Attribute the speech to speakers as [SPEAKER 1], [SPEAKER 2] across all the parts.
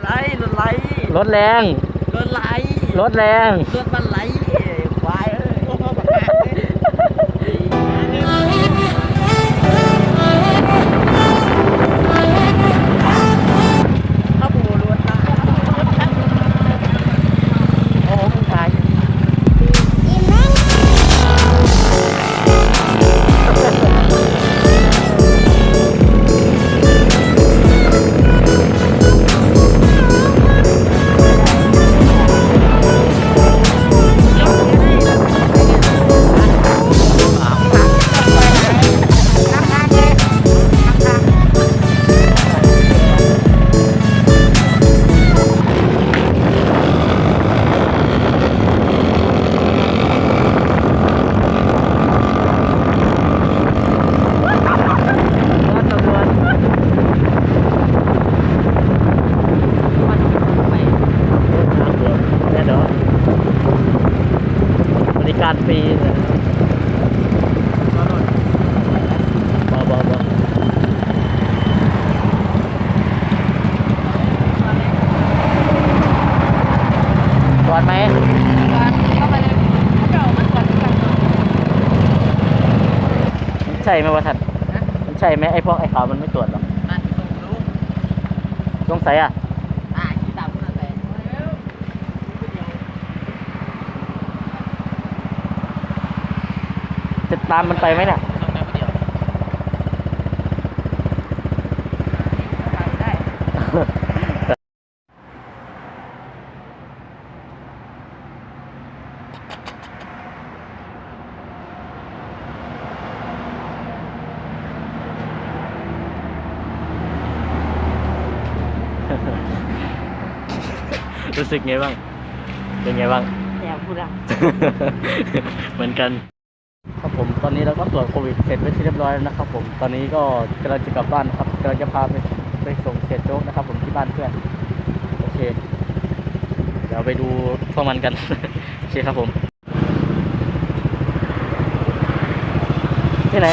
[SPEAKER 1] ไหลรถไหล
[SPEAKER 2] รถแรง
[SPEAKER 1] รถไหล
[SPEAKER 2] รถแรง
[SPEAKER 1] รถมันไหล ริ
[SPEAKER 2] การฟรีเลยบอบอบอจอดไหม
[SPEAKER 1] เข้าไปเลยเก่ามันก่อนกัน
[SPEAKER 2] ใช่ไหมวะท่านมันใช่ไหมไอ้พวกไอ้ขาวมันไม่ตรวจหรอก
[SPEAKER 1] นั่นส่งลูก
[SPEAKER 2] สงสัยอะ
[SPEAKER 1] อ่าขี้ตามคนละแต่
[SPEAKER 2] จะตามมันไปไหมเนี่ย
[SPEAKER 1] ส่งแม่คนเดียวได้
[SPEAKER 2] รู้สึกไงบ้าง เป็นไงบ้าง
[SPEAKER 1] แอบพูดอะ
[SPEAKER 2] เหมือนกัน ครับผมตอนนี้เราก็ตรวจโควิดเสร็จไปที่เรียบร้อยแล้วนะครับ ผมตอนนี้ก็กำลังจะกลับบ้านครับกำลังจะพาไปไปส่งเสียโจ๊กนะครับ ผมที่บ้านเพื่อนโอเค เดี๋ยวไปดูพวกมันกันโอเคครับผมที่ไหน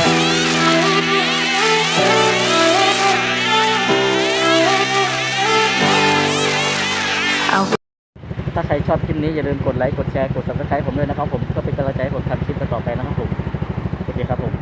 [SPEAKER 2] ถ้าใครชอบคลิปนี้อย่าลืมกดไลค์ กดแชร์ กด subscribe ผมด้วยนะครับผม ก็เป็นกำลังใจให้ผมทำคลิปต่อไปนะครับผม โอเคครับผม